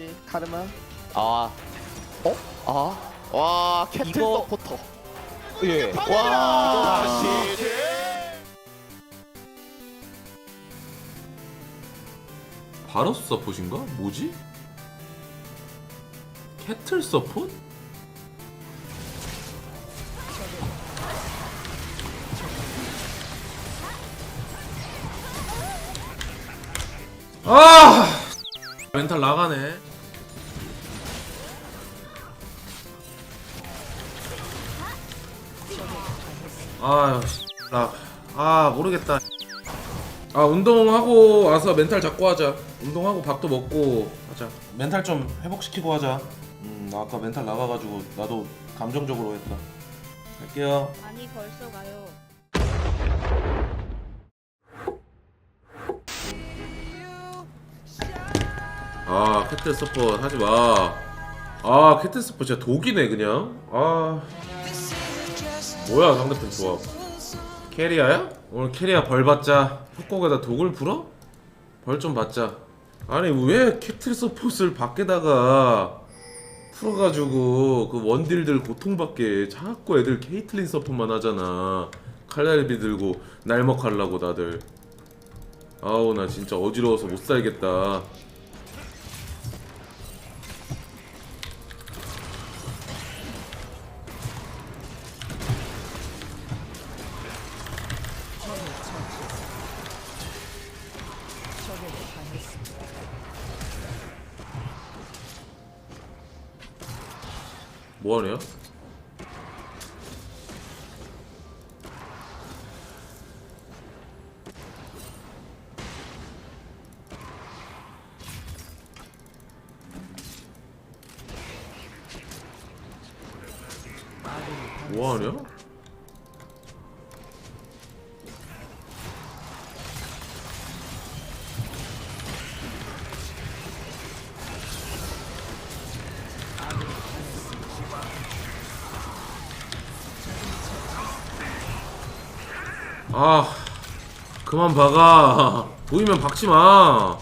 씨 카르마 아, 어? 아, 와, 캐틀 이거- 서포터. 예 와, 바로스 서폿인가? 뭐지? 캐틀 서폿? 아! 멘탈 나가네. 아유, 씨, 나, 아 모르겠다. 아 운동하고 와서 멘탈 잡고 하자. 운동하고 밥도 먹고 하자. 멘탈 좀 회복시키고 하자. 음, 나 아까 멘탈 나가가지고 나도 감정적으로 했다. 갈게요. 아니 벌써 가요. 아 캐틀 서폿 하지 마. 아 캐틀 서폿 진짜 독이네 그냥. 아 뭐야 상대편 조합. 캐리아야? 오늘 캐리아 벌 받자. 협곡에다 독을 풀어? 벌 좀 받자. 아니 왜 캐틀 서폿을 밖에다가 풀어가지고 그 원딜들 고통받게 자꾸 애들 케이틀린 서폿만 하잖아. 칼날비 들고 날먹하려고 다들. 아우 나 진짜 어지러워서 못 살겠다. 뭐하냐? 뭐하냐? 아 그만 박아. 보이면 박지 마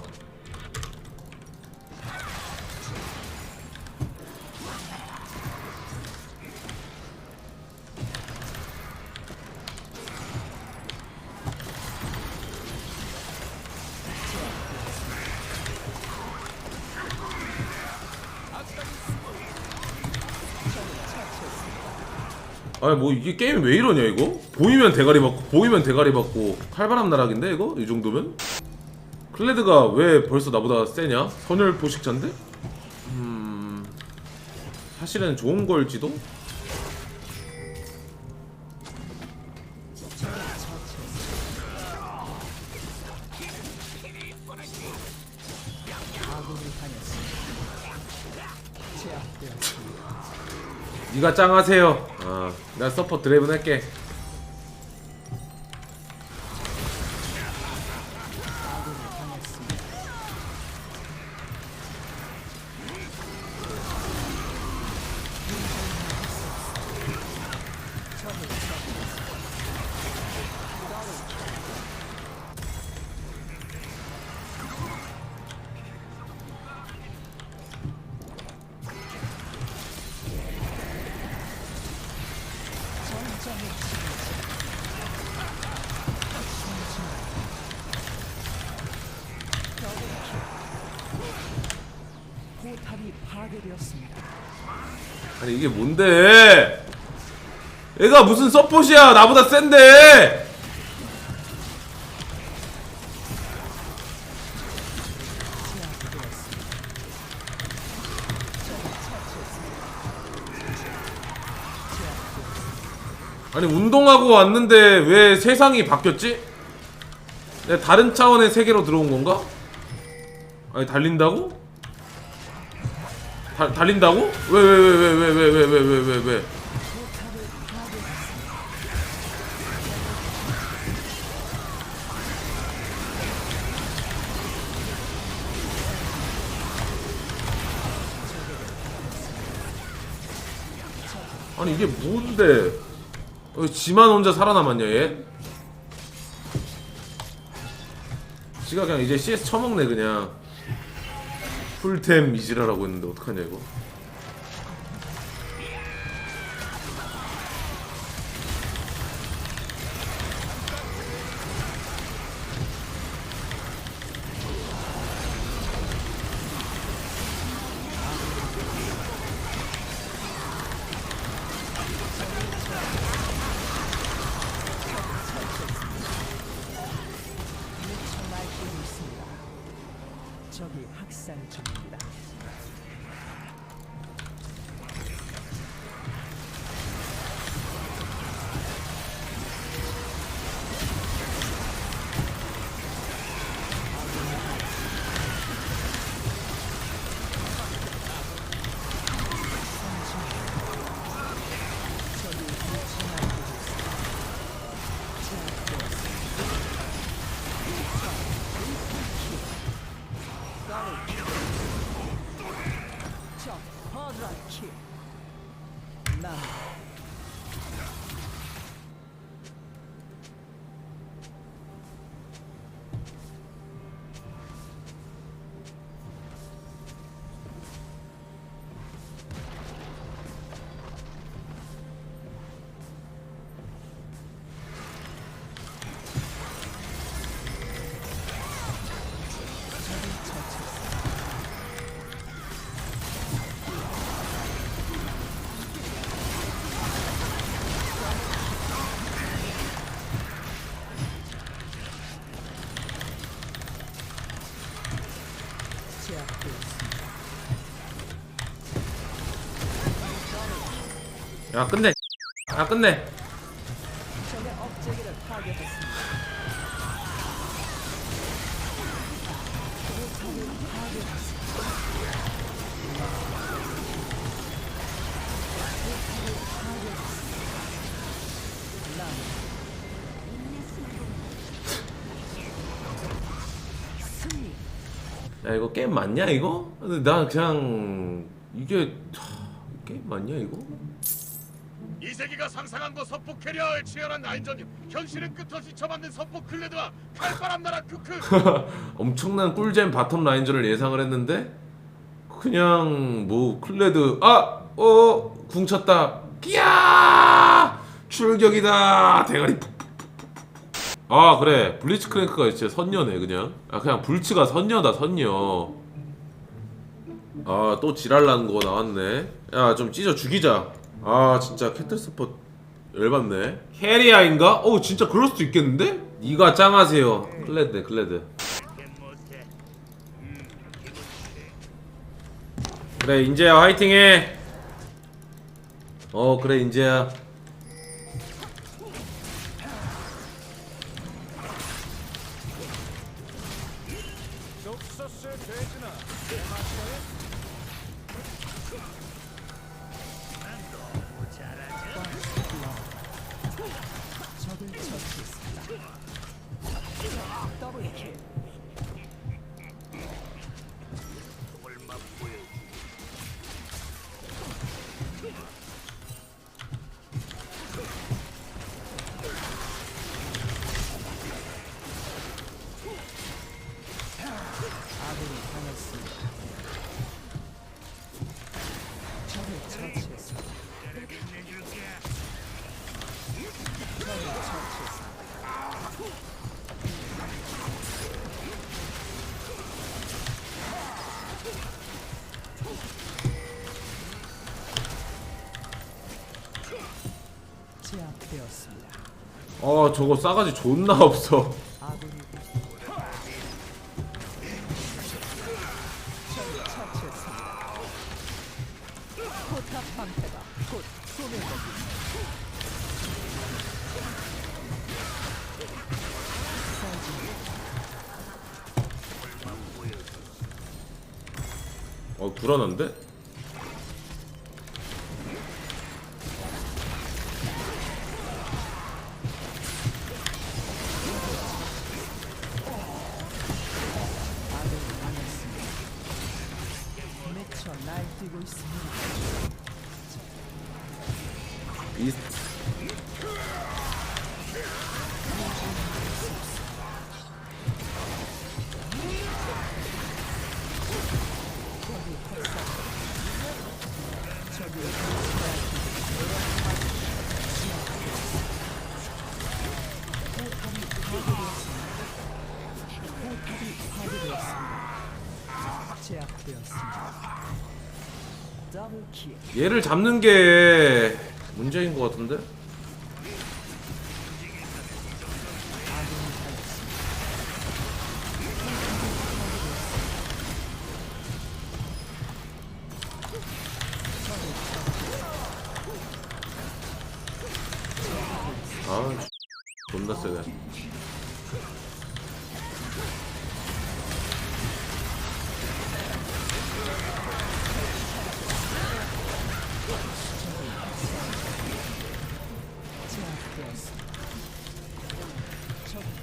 아니 뭐 이게 게임이 왜 이러냐 이거? 보이면 대가리 받고 보이면 대가리 받고 칼바람 나락인데 이거? 이 정도면? 클레드가 왜 벌써 나보다 세냐? 선열 포식자인데? 음... 사실은 좋은 걸지도? 니가 짱하세요 아, 내가 서퍼 드래븐 할게 아니 이게 뭔데? 얘가 무슨 서폿이야? 나보다 센데 아니 운동하고 왔는데 왜 세상이 바뀌었지? 내가 다른 차원의 세계로 들어온 건가? 아니 달린다고? 다, 달린다고? 왜 왜 왜 왜 왜 왜 왜 왜 왜 왜 왜? 아니 이게 뭔데? 어, 지만 혼자 살아남았냐 얘? 지가 그냥 이제 CS 처먹네 그냥 풀템 이지라라고 했는데 어떡하냐 이거 적 허드라 야 끝내 야 끝내 파괴했습니다. 승리. 야 이거 게임 맞냐 이거? 나 그냥 이게 하, 게임 맞냐 이거? 이 세계가 상상한 것 서포 캐리어의 치열한 라인전 현실은 끝없이 처맞는 서포 클레드와 칼바람 나라 크크. 엄청난 꿀잼 바텀 라인전을 예상을 했는데 그냥 뭐 클레드 아어 궁쳤다. 끼야! 출격이다! 대가리 아 그래. 블리츠 크랭크가 진짜 선녀네 그냥. 아 그냥 불츠가 선녀다 선녀. 아 또 지랄나는 거 나왔네. 야 좀 찢어 죽이자 아 진짜 캐틀 서포 열받네. 캐리아인가? 어 진짜 그럴 수도 있겠는데? 니가 짱하세요. 클레드 클레드. 그래 인재야 화이팅해. 어 그래 인재야 week. 제압되었습니다. 어 저거 싸가지 존나 없어 아군이 적을 처치했습니다. 포탑 방패가 곧 소멸됩니다. 어 불안한데? 날 얘를 잡는 게 문제인 것 같은데?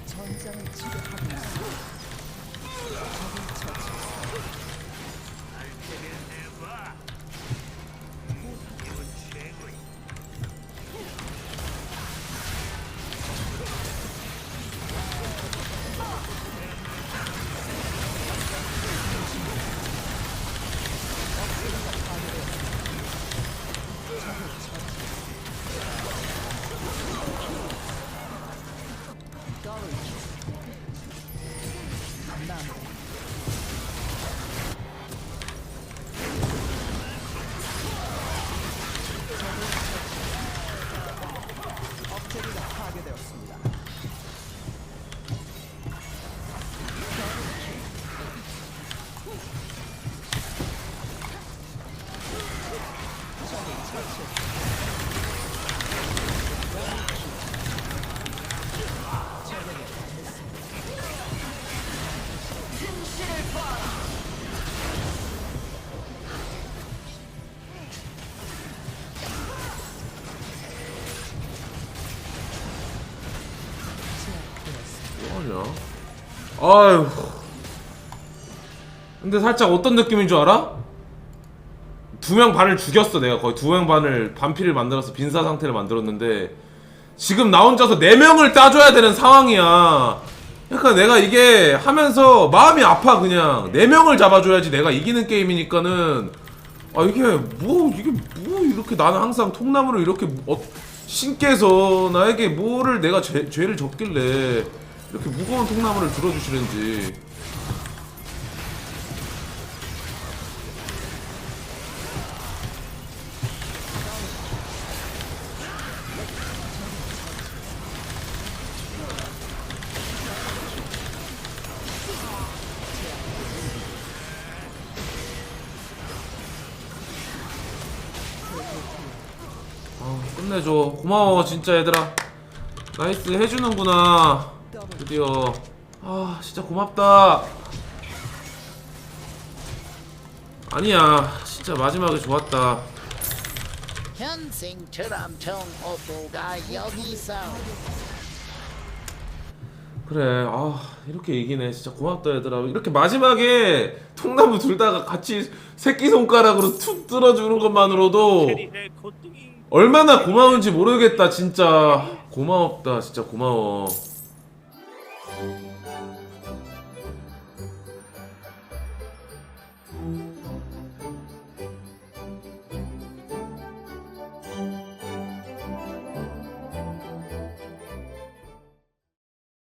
전장을 지배하고 있습 하냐? 아유. 근데 살짝 어떤 느낌인 줄 알아? 두 명 반을 죽였어 내가 거의 두 명 반을 반피를 만들어서 빈사 상태를 만들었는데 지금 나 혼자서 네 명을 따줘야 되는 상황이야. 그러니까 내가 이게 하면서 마음이 아파 그냥 네 명을 잡아줘야지 내가 이기는 게임이니까는 아 이게 뭐 이게 뭐 이렇게 나는 항상 통나무를 이렇게 어, 신께서 나에게 뭐를 내가 죄, 죄를 졌길래 이렇게 무거운 통나무를 들어주시는지. 아, 끝내줘. 고마워 진짜 얘들아. 나이스 해주는구나 드디어. 아 진짜 고맙다. 아니야 진짜 마지막에 좋았다. 여기 있어 그래 아 이렇게 이기네. 진짜 고맙다 얘들아. 이렇게 마지막에 통나무 둘 다가 같이 새끼손가락으로 툭 뚫어주는 것만으로도 얼마나 고마운지 모르겠다 진짜. 고마웠다 진짜 고마워 thank you